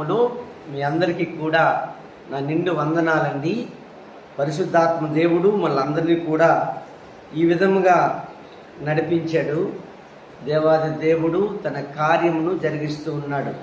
లో మీ అందరికీ కూడా నా నిండు వందనాలండి. పరిశుద్ధాత్మ దేవుడు మళ్ళందరినీ కూడా ఈ విధముగా నడిపించాడు. దేవాది దేవుడు తన కార్యమును జరిగిస్తూ ఉన్నాడు.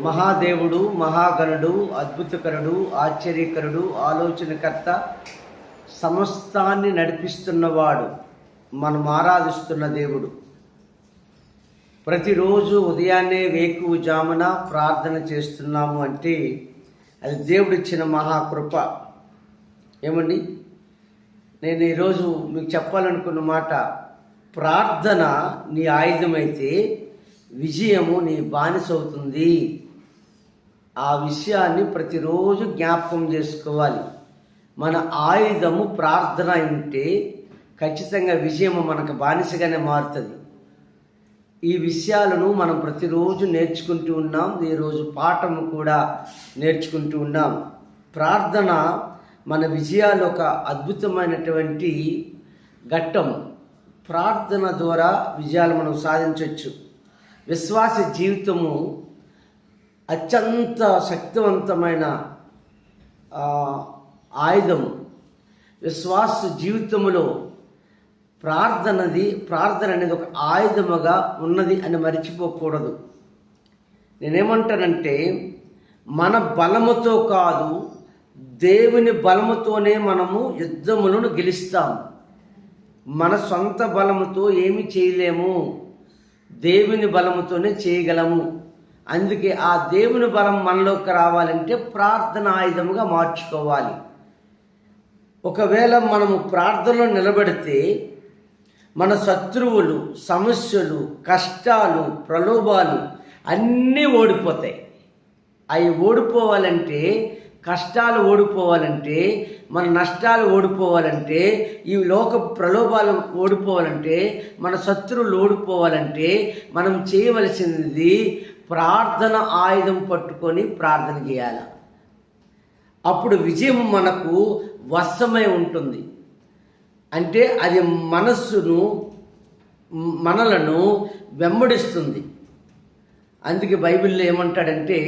మహాదేవుడు మహాగణుడు అద్భుతకరుడు ఆశ్చర్యకరుడు ఆలోచనకర్త సమస్తాన్ని నడిపిస్తున్నవాడు మనం ఆరాధిస్తున్న దేవుడు. ప్రతిరోజు ఉదయాన్నే వేకువ జామున ప్రార్థన చేస్తున్నాము అంటే అది దేవుడిచ్చిన మహాకృప. ఏమండి? నేను ఈరోజు మీకు చెప్పాలనుకున్న మాట ప్రార్థన నీ ఆయుధమైతే విజయము నీ బానిస అవుతుంది ఆ విషయాన్ని ప్రతిరోజు జ్ఞాపకం చేసుకోవాలి. మన ఆయుధము ప్రార్థన ఉంటే ఖచ్చితంగా విజయము మనకు బానిసగానే మారుతుంది. ఈ విషయాలను మనం ప్రతిరోజు నేర్చుకుంటూ ఉన్నాం. ఈరోజు పాఠము కూడా నేర్చుకుంటూ ఉన్నాం. ప్రార్థన మన విజయాలు ఒక అద్భుతమైనటువంటి ఘట్టం. ప్రార్థన ద్వారా విజయాలు మనం సాధించవచ్చు విశ్వాస జీవితము అత్యంత శక్తివంతమైన ఆయుధం. విశ్వాస జీవితములో ప్రార్థనది ప్రార్థన అనేది ఒక ఆయుధముగా ఉన్నది అని మర్చిపోకూడదు. నేనేమంటానంటే మన బలముతో కాదు దేవుని బలముతోనే మనము యుద్ధములను గెలుస్తాం. మన సొంత బలముతో ఏమి చేయలేము. దేవుని బలముతోనే చేయగలము. అందుకే ఆ దేవుని బలం మనలోకి రావాలంటే ప్రార్థన ఆయుధముగా మార్చుకోవాలి. ఒకవేళ మనము ప్రార్థనలో నిలబడితే మన శత్రువులు సమస్యలు కష్టాలు ప్రలోభాలు అన్నీ ఓడిపోతాయి. అవి ఓడిపోవాలంటే కష్టాలు ఓడిపోవాలంటే మన నష్టాలు ఓడిపోవాలంటే ఈ లోక ప్రలోభాలు ఓడిపోవాలంటే మన శత్రువులు ఓడిపోవాలంటే మనం చేయవలసింది ప్రార్థన ఆయుధం పట్టుకొని ప్రార్థన చేయాలి. అప్పుడు విజయం మనకు వశమై ఉంటుంది. అంటే అది మనస్సును మనలను వెంబడిస్తుంది. అందుకే బైబిల్లో ఏమంటాడంటే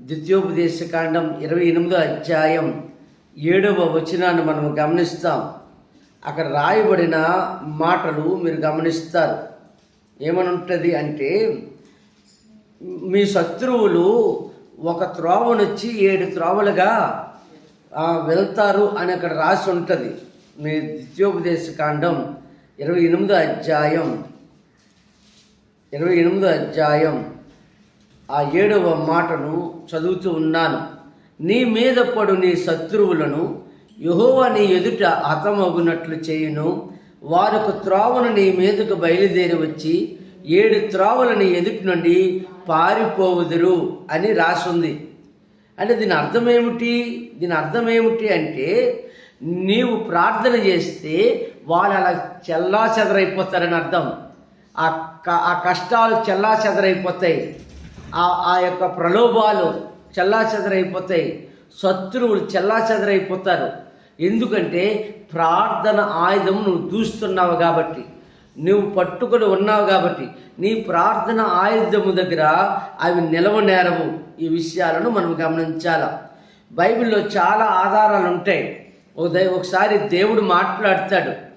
ద్వితీయోపదేశకాండం ఇరవై ఎనిమిదో అధ్యాయం ఏడవ వచనాన్ని మనం గమనిస్తాం. అక్కడ రాయబడిన మాటలు మీరు గమనిస్తారు. ఏమనుంటుంది అంటే మీ శత్రువులు ఒక త్రోవనొచ్చి ఏడు త్రోవలుగా వెళ్తారు అని అక్కడ రాసి ఉంటుంది. మీ కాండం ఇరవై ఎనిమిదో అధ్యాయం ఇరవై ఎనిమిదో అధ్యాయం. ఆ ఏడవ మాటను చదువుతూ ఉన్నాను. నీ మీద పడు నీ శత్రువులను యెహోవా నీ ఎదుట హతమగునట్లు చేయును. వారొక త్రావును నీ మీదకు బయలుదేరి వచ్చి ఏడు త్రోవలు నీ ఎదుటి నుండి పారిపోవుదురు అని రాసుంది. అంటే దీని అర్థం ఏమిటి? దీని అర్థం ఏమిటి అంటే నీవు ప్రార్థన చేస్తే వాళ్ళు అలా చెల్లా చెదరైపోతారని అర్థం. ఆ ఆ కష్టాలు చెల్లా చెదరైపోతాయి. ఆ ఆ యొక్క ప్రలోభాలు చెల్లా చెదరైపోతాయి. శత్రువులు చెల్లా చెదరైపోతారు. ఎందుకంటే ప్రార్థన ఆయుధం నువ్వు దూస్తున్నావు కాబట్టి నువ్వు పట్టుకొని ఉన్నావు కాబట్టి నీ ప్రార్థన ఆయుధము దగ్గర అవి నిలవ నేరవు. ఈ విషయాలను మనం గమనించాల. బైబిల్లో చాలా ఆధారాలు ఉంటాయి. ఒకసారి దేవుడు మాట్లాడతాడు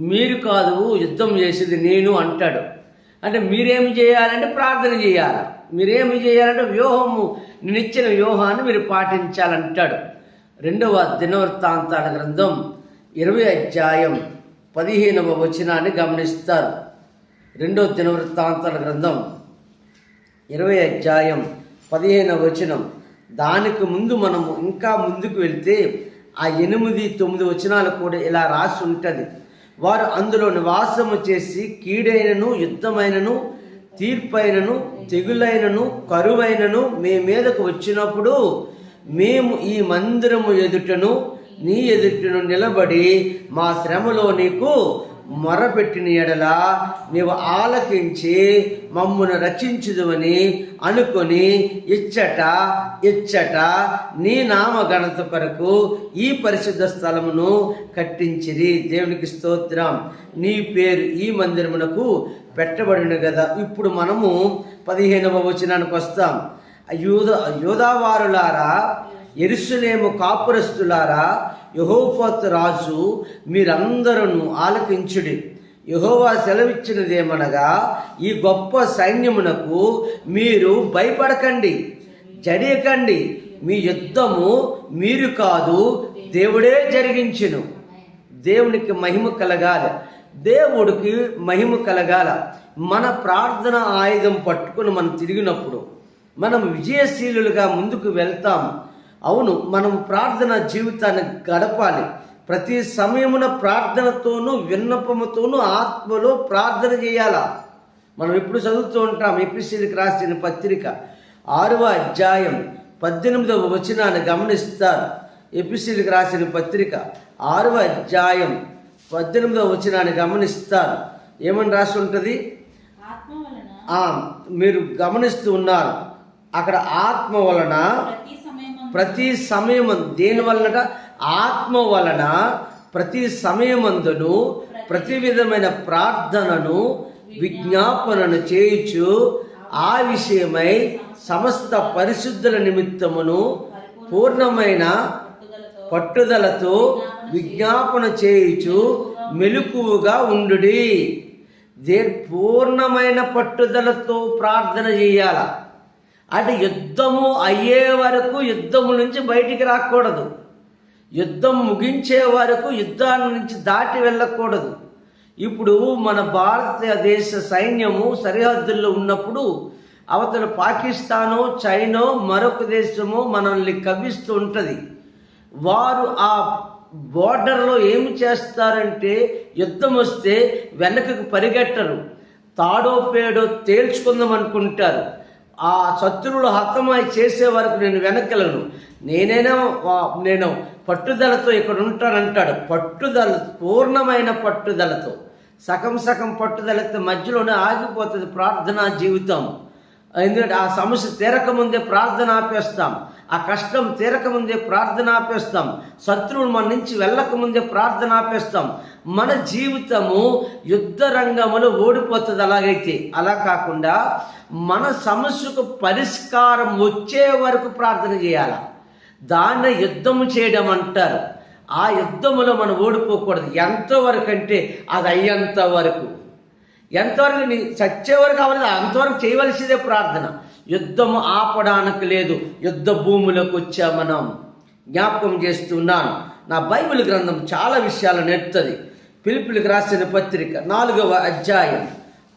మీరు కాదు యుద్ధం చేసేది నేను అంటాడు. అంటే మీరేమి చేయాలంటే ప్రార్థన చేయాలి? మీరేమి చేయాలంటే వ్యూహము నిచ్చిన వ్యూహాన్ని మీరు పాటించాలంటాడు. రెండవ దినవృత్తాంతాల గ్రంథం ఇరవై అధ్యాయం పదిహేనవ వచనాన్ని గమనిస్తారు. రెండవ దినవృత్తాంతాల గ్రంథం ఇరవై అధ్యాయం పదిహేనవ వచనం. దానికి ముందు మనము ఇంకా ముందుకు వెళ్తే ఆ ఎనిమిది తొమ్మిది వచనాలు కూడా ఇలా రాసి ఉంటుంది. వారు అందులో నివాసము చేసి కీడైనను యుద్ధమైనను తీర్పైనను తెగులైనను కరువైనను మీ మీదకు వచ్చినప్పుడు మేము ఈ మందిరము ఎదుటను నీ ఎదుటను నిలబడి మా శ్రమలో నీకు మొరపెట్టిన ఎడల నీవు ఆలకించి మమ్మును రక్షించుదువని అనుకొని ఇచ్చట ఇచ్చట నీ నామ ఘనత కొరకు ఈ పరిశుద్ధ స్థలమును కట్టించిరి. దేవునికి స్తోత్రం. నీ పేరు ఈ మందిరమునకు పెట్టబడిన కదా ఇప్పుడు మనము పదిహేనవ వచనానికి వస్తాం. యూద యూదావారులారా ఎరుసలేము కాపురస్తులారా యహోపత్ రాజు మీరందరూ ఆలకించుడి. యహోవా సెలవిచ్చినదేమనగా ఈ గొప్ప సైన్యమునకు మీరు భయపడకండి జడియకండి. మీ యుద్ధము మీరు కాదు దేవుడే జరిగించును. దేవునికి మహిమ కలగాలి. దేవుడికి మహిమ కలగాల. మన ప్రార్థన ఆయుధం పట్టుకుని మనం తిరిగినప్పుడు మనం విజయశీలులుగా ముందుకు వెళ్తాం. అవును మనం ప్రార్థన జీవితాన్ని గడపాలి. ప్రతి సమయమున ప్రార్థనతోనూ విన్నపముతోనూ ఆత్మలో ప్రార్థన చేయాలా? మనం ఎప్పుడు చదువుతూ ఉంటాం ఎపిసిడికి రాసిన పత్రిక. ఆరవ అధ్యాయం పద్దెనిమిదవ వచనాన్ని గమనిస్తారు ఎపిసిడికి రాసిన పత్రిక. ఆరవ అధ్యాయం పద్దెనిమిదవ వచనాన్ని గమనిస్తారు ఏమని రాసి ఉంటుంది? మీరు గమనిస్తూ ఉన్నారు. అక్కడ ఆత్మ వలన ప్రతి సమయం దేని వలన ఆత్మ వలన ప్రతి సమయమందును ప్రతి విధమైన ప్రార్థనను విజ్ఞాపనను చేయుచు ఆ విషయమై సమస్త పరిశుద్ధుల నిమిత్తమును పూర్ణమైన పట్టుదలతో విజ్ఞాపన చేయుచు మెలకువగా ఉండుడి. దే పూర్ణమైన పట్టుదలతో ప్రార్థన చేయాల? అంటే యుద్ధము అయ్యే వరకు యుద్ధము నుంచి బయటికి రాకూడదు. యుద్ధం ముగించే వరకు యుద్ధాన్ని నుంచి దాటి వెళ్ళకూడదు. ఇప్పుడు మన భారతదేశ సైన్యము సరిహద్దుల్లో ఉన్నప్పుడు అవతల పాకిస్తాను చైనా మరొక దేశము మనల్ని కవ్విస్తూ ఉంటుంది. వారు ఆ బోర్డర్లో ఏమి చేస్తారంటే యుద్ధం వస్తే వెనకకు పరిగెట్టరు. తాడో పేడో తేల్చుకుందాం అనుకుంటారు. ఆ శత్రువులు హతమై చేసే వరకు నేను వెనకెళ్ళను. నేనైనా నేను పట్టుదలతో ఇక్కడ ఉంటానంటాడు. పట్టుదల పూర్ణమైన పట్టుదలతో. సగం సగం పట్టుదలతో మధ్యలోనే ఆగిపోతుంది ప్రార్థనా జీవితం. ఎందుకంటే ఆ సమస్య తీరకముందే ప్రార్థన ఆపేస్తాం. ఆ కష్టం తీరకముందే ప్రార్థన ఆపేస్తాం. శత్రువులు మన నుంచి వెళ్ళకముందే ప్రార్థన ఆపేస్తాం. మన జీవితము యుద్ధ రంగములో ఓడిపోతుంది అలాగైతే. అలా కాకుండా మన సమస్యకు పరిష్కారం వచ్చే వరకు ప్రార్థన చేయాలి. దాన్ని యుద్ధము చేయడం అంటారు. ఆ యుద్ధములో మనం ఓడిపోకూడదు. ఎంతవరకు అంటే అది అయ్యేంత వరకు. ఎంతవరకు నీ చచ్చే వరకు అవ్వలేదు అంతవరకు చేయవలసిందే ప్రార్థన. యుద్ధము ఆపడానికి లేదు. యుద్ధ భూములకు వచ్చా మనం. జ్ఞాపకం చేస్తున్నాను. నా బైబిల్ గ్రంథం చాలా విషయాలు నేర్పుతుంది. పిలుపులకు రాసిన పత్రిక నాలుగవ అధ్యాయం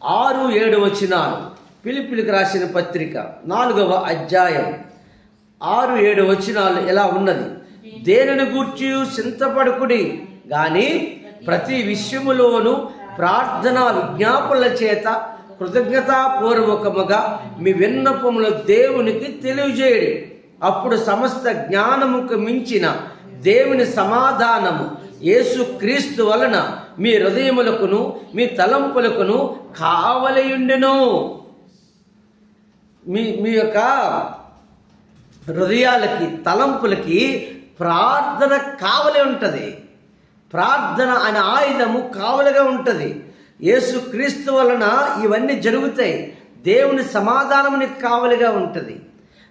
ఆరు ఏడు వచనాలు. పిలుపులకు రాసిన పత్రిక నాలుగవ అధ్యాయం ఆరు ఏడు వచనాలు ఎలా ఉన్నది? దేనిని గూర్చి చింతపడుకుడి? కానీ ప్రతి విషయములోనూ ప్రార్థన విజ్ఞాపనల చేత కృతజ్ఞతాపూర్వకముగా మీ విన్నపములు దేవునికి తెలియజేయడు. అప్పుడు సమస్త జ్ఞానముకు మించిన దేవుని సమాధానము యేసు క్రీస్తు వలన మీ హృదయములకును మీ తలంపులకును కావలియుండెను. మీ మీ యొక్క హృదయాలకి తలంపులకి ప్రార్థన కావలి ఉంటుంది ప్రార్థన అనే ఆయుధము కావలిగా ఉంటుంది. యేసు క్రీస్తు వలన ఇవన్నీ జరుగుతాయి. దేవుని సమాధానము నీకు కావలిగా ఉంటుంది.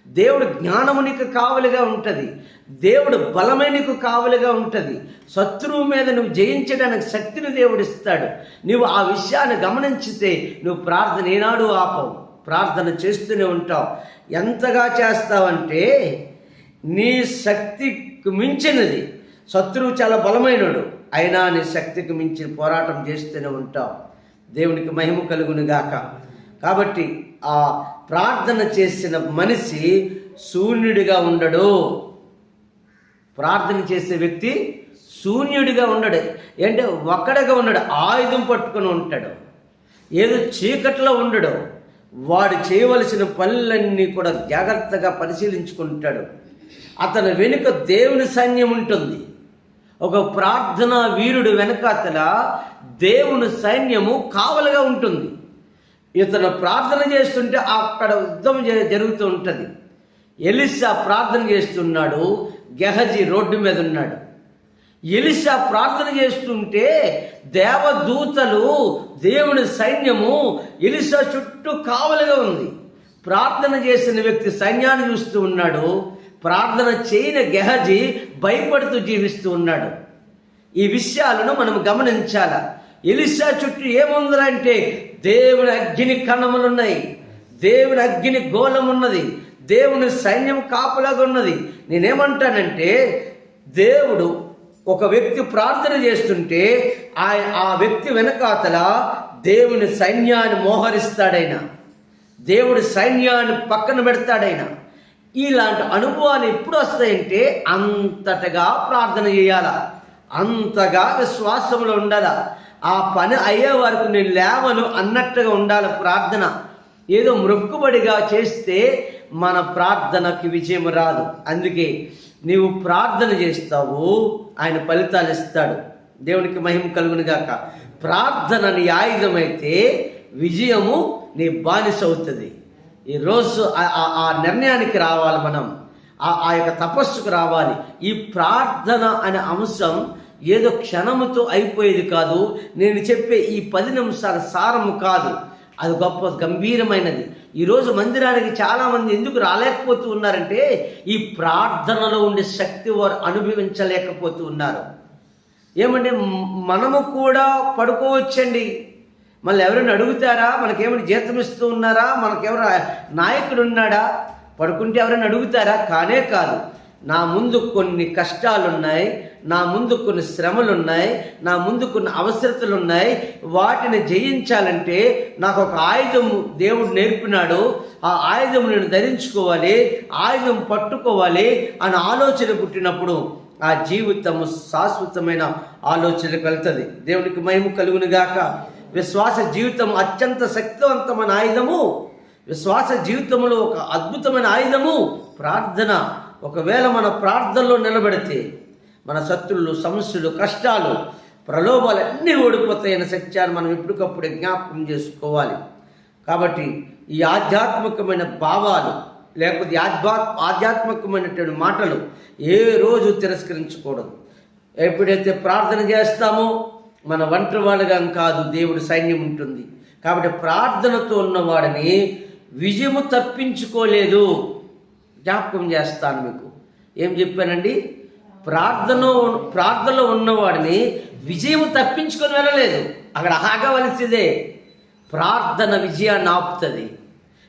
దేవుడు జ్ఞానము నీకు కావలిగా ఉంటుంది. దేవుడు బలమే నీకు కావలిగా ఉంటుంది. శత్రువు మీద నువ్వు జయించడానికి శక్తిని దేవుడిస్తాడు నువ్వు ఆ విషయాన్ని గమనించితే నువ్వు ప్రార్థన ఏనాడు ఆపవు. ప్రార్థన చేస్తూనే ఉంటావు. ఎంతగా చేస్తావంటే నీ శక్తికి మించినది. శత్రువు చాలా బలమైనడు. అయినా నీ శక్తికి మించిన పోరాటం చేస్తూనే ఉంటావు. దేవునికి మహిమ కలుగునుగాక కాబట్టి ఆ ప్రార్థన చేసిన మనిషి శూన్యుడిగా ఉండడు. ప్రార్థన చేసే వ్యక్తి శూన్యుడిగా ఉండడు. అంటే ఒక్కడగా ఉండడు. ఆయుధం పట్టుకుని ఉంటాడు. ఏదో చీకట్లో ఉండడు. వాడు చేయవలసిన పనులన్నీ కూడా జాగ్రత్తగా పరిశీలించుకుంటాడు. అతని వెనుక దేవుని సైన్యం ఉంటుంది. ఒక ప్రార్థనా వీరుడు వెనకాతల దేవుని సైన్యము కావలుగా ఉంటుంది. ఇతను ప్రార్థన చేస్తుంటే అక్కడ యుద్ధం జరుగుతూ ఉంటుంది. ఎలిసా ప్రార్థన చేస్తున్నాడు గెహజీ రోడ్డు మీద ఉన్నాడు. ఎలిసా ప్రార్థన చేస్తుంటే దేవదూతలు దేవుని సైన్యము ఎలిసా చుట్టూ కావలిగా ఉంది. ప్రార్థన చేసిన వ్యక్తి సైన్యాన్ని చూస్తూ ఉన్నాడు ప్రార్థన చేయని గెహజీ భయపడుతూ జీవిస్తూ ఉన్నాడు. ఈ విషయాలను మనం గమనించాల. ఎలిసా చుట్టూ ఏముందంటే దేవుని అగ్ని కణములున్నాయి. దేవుని అగ్ని గోళం ఉన్నది దేవుని సైన్యం కాపలాగా ఉన్నది నేనేమంటానంటే దేవుడు ఒక వ్యక్తి ప్రార్థన చేస్తుంటే ఆ ఆ వ్యక్తి వెనకాతల దేవుని సైన్యాన్ని మోహరిస్తాడైనా. దేవుడి సైన్యాన్ని పక్కన పెడతాడైనా. ఇలాంటి అనుభవాలు ఎప్పుడు వస్తాయంటే అంతటగా ప్రార్థన చేయాలా. అంతగా విశ్వాసంలో ఉండాలా. ఆ పని అయ్యే వరకు నేను లేవను అన్నట్టుగా ఉండాలి ప్రార్థన. ఏదో మృక్కుబడిగా చేస్తే మన ప్రార్థనకి విజయం రాదు. అందుకే నీవు ప్రార్థన చేస్తావు ఆయన ఫలితాలు ఇస్తాడు. దేవునికి మహిమ కలుగును గాక. ప్రార్థన నీ ఆయుధమైతే విజయము నీ బానిస అవుతుంది. ఈరోజు ఆ- ఆ- ఆ నిర్ణయానికి రావాలి మనం. ఆ ఆ యొక్క తపస్సుకు రావాలి. ఈ ప్రార్థన అనే అంశం ఏదో క్షణముతో అయిపోయేది కాదు. నేను చెప్పే ఈ పది నిమిషాల సారము కాదు. అది గొప్ప గంభీరమైనది. ఈరోజు మందిరానికి చాలామంది ఎందుకు రాలేకపోతూ ఉన్నారంటే ఈ ప్రార్థనలో ఉండే శక్తి వారు అనుభవించలేకపోతూ ఉన్నారు. ఏమంటే మనము కూడా పడుకోవచ్చండి. మళ్ళీ ఎవరైనా అడుగుతారా? మనకేమైనా జీతం ఇస్తూ ఉన్నారా? మనకెవరు నాయకుడు ఉన్నాడా? పడుకుంటే ఎవరైనా అడుగుతారా? కానే కాదు. నా ముందు కొన్ని కష్టాలున్నాయి నా ముందు కొన్ని శ్రమలు ఉన్నాయి నా ముందు కొన్ని అవసరతలు ఉన్నాయి వాటిని జయించాలంటే నాకు ఒక ఆయుధం దేవుడు నేర్పినాడు. ఆ ఆయుధం నేను ధరించుకోవాలి ఆయుధం పట్టుకోవాలి అని ఆలోచన పుట్టినప్పుడు ఆ జీవితము శాశ్వతమైన ఆలోచనకు వెళ్తుంది దేవునికి మహిమ కలుగునుగాక. విశ్వాస జీవితం అత్యంత శక్తివంతమైన ఆయుధము. విశ్వాస జీవితంలో ఒక అద్భుతమైన ఆయుధము. ప్రార్థన ఒకవేళ మన ప్రార్థనలో నిలబడితే మన శత్రులు సమస్యలు కష్టాలు ప్రలోభాలు అన్నీ ఓడిపోతాయన్న సత్యాన్ని మనం ఎప్పటికప్పుడు జ్ఞాపకం చేసుకోవాలి. కాబట్టి ఈ ఆధ్యాత్మికమైన భావాలు లేకపోతే ఆధ్యా ఆధ్యాత్మికమైనటువంటి మాటలు ఏ రోజు తిరస్కరించకూడదు. ఎప్పుడైతే ప్రార్థన చేస్తామో మన ఒంటరి వాళ్ళగా కాదు దేవుడి సైన్యం ఉంటుంది. కాబట్టి ప్రార్థనతో ఉన్నవాడిని విజయము తప్పించుకోలేదు. జ్ఞాపకం చేస్తాను మీకు. ఏం చెప్పానండి? ప్రార్థన ప్రార్థనలో ఉన్నవాడిని విజయం తప్పించుకొని వెళ్ళలేదు. అక్కడ ఆగవలసిదే. ప్రార్థన విజయాన్ని ఆపుతుంది.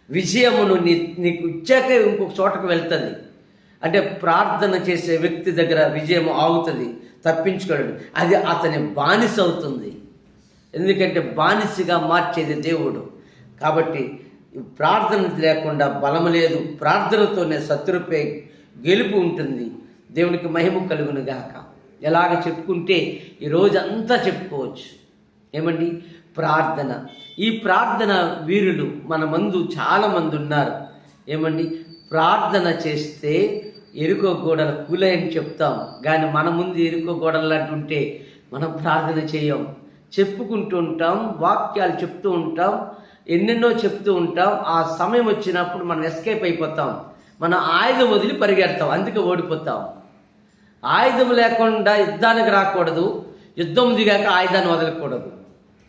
విజయమును నీ నీకు ఇచ్చాక ఇంకొక చోటకు వెళ్తుంది. అంటే ప్రార్థన చేసే వ్యక్తి దగ్గర విజయం ఆగుతుంది. తప్పించుకోలేడు అది అతని బానిస అవుతుంది. ఎందుకంటే బానిసగా మార్చేది దేవుడు. కాబట్టి ప్రార్థన లేకుండా బలము లేదు. ప్రార్థనతోనే శత్రుపై గెలుపు ఉంటుంది. దేవునికి మహిమ కలుగును గాక. ఎలాగ చెప్పుకుంటే ఈ రోజంతా చెప్పుకోవచ్చు. ఏమండి? ప్రార్థన. ఈ ప్రార్థన వీరులు మన మందు చాలామంది ఉన్నారు. ఏమండి? ప్రార్థన చేస్తే ఎరుకో గోడలు కూలయని చెప్తాం. కానీ మన ముందు ఎరుకో గోడలు లాంటి ఉంటే మనం ప్రార్థన చేయం. చెప్పుకుంటూ ఉంటాం వాక్యాలు చెప్తూ ఉంటాం ఎన్నెన్నో చెప్తూ ఉంటాం. ఆ సమయం వచ్చినప్పుడు మనం ఎస్కేప్ అయిపోతాం. మన ఆయుధం వదిలి పరిగెడతాం అందుకే ఓడిపోతాం. ఆయుధం లేకుండా యుద్ధానికి రాకూడదు. యుద్ధం దిగాక ఆయుధాన్ని వదలకూడదు.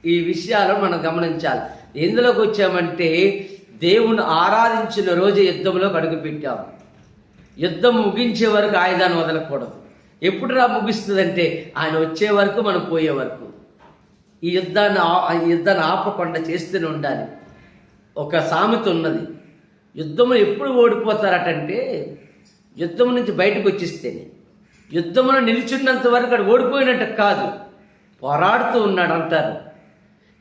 ఈ విషయాలను మనం గమనించాలి. ఎందులోకి వచ్చామంటే దేవుని ఆరాధించిన రోజు యుద్ధంలో అడుగుపెట్టాము యుద్ధం ముగించే వరకు ఆయుధాన్ని వదలకూడదు. ఎప్పుడు రా ముగిస్తుందంటే ఆయన వచ్చే వరకు మనం పోయే వరకు. ఈ యుద్ధాన్ని ఈ యుద్ధాన్ని ఆపకుండా చేస్తూనే ఉండాలి. ఒక సామెత ఉన్నది యుద్ధంలో ఎప్పుడు ఓడిపోతారటంటే యుద్ధం నుంచి బయటకు వచ్చేస్తేనే. యుద్ధంలో నిలిచున్నంత వరకు అక్కడ ఓడిపోయినట్టు కాదు పోరాడుతూ ఉన్నాడు అంటారు.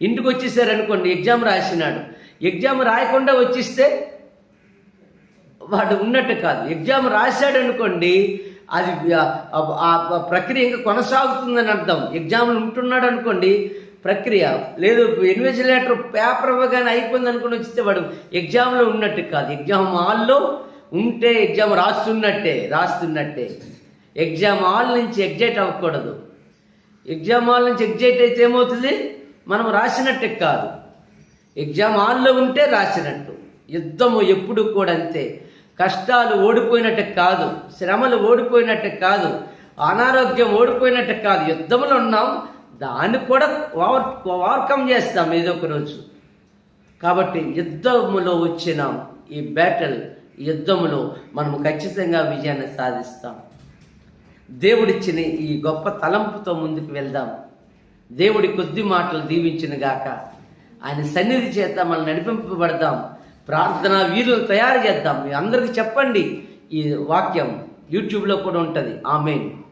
ఇంటికి వచ్చేసారనుకోండి ఎగ్జామ్ రాసినాడు. ఎగ్జామ్ రాయకుండా వచ్చేస్తే వాడు ఉన్నట్టు కాదు. ఎగ్జామ్ రాశాడు అనుకోండి అది ఆ- ప్రక్రియ ఇంకా కొనసాగుతుందని అర్థం. ఎగ్జామ్లు ఉంటున్నాడు అనుకోండి ప్రక్రియ లేదు ఇన్వెజిలేటర్ పేపర్ ఇవ్వగానే అయిపోయింది అనుకుని వచ్చితే వాడు ఎగ్జామ్లో ఉన్నట్టు కాదు. ఎగ్జామ్ హాల్లో ఉంటే ఎగ్జామ్ రాస్తున్నట్టే రాస్తున్నట్టే. ఎగ్జామ్ హాల్ నుంచి ఎగ్జైట్ అవ్వకూడదు. ఎగ్జామ్ హాల్ నుంచి ఎగ్జైట్ అయితే ఏమవుతుంది? మనం రాసినట్టే కాదు. ఎగ్జామ్ హాల్లో ఉంటే రాసినట్టు. యుద్ధము ఎప్పుడు కూడా అంతే. కష్టాలు ఓడిపోయినట్టు కాదు శ్రమలు ఓడిపోయినట్టు కాదు అనారోగ్యం ఓడిపోయినట్టు కాదు యుద్ధంలో ఉన్నాం దాన్ని కూడా ఓవర్ ఓవర్కమ్ చేస్తాం ఏదో ఒక రోజు. కాబట్టి యుద్ధములో వచ్చిన ఈ బ్యాటిల్ యుద్ధములో మనం ఖచ్చితంగా విజయాన్ని సాధిస్తాం. దేవుడిచ్చిన ఈ గొప్ప తలంపుతో ముందుకు వెళ్దాం. దేవుడి కొద్ది మాటలు దీవించిన గాక ఆయన సన్నిధి చేత మనం నడిపింపబడదాం. ప్రార్థన వీరులు తయారు చేద్దాం. మీ అందరికీ చెప్పండి ఈ వాక్యం యూట్యూబ్లో కూడా ఉంటుంది. ఆమెన్.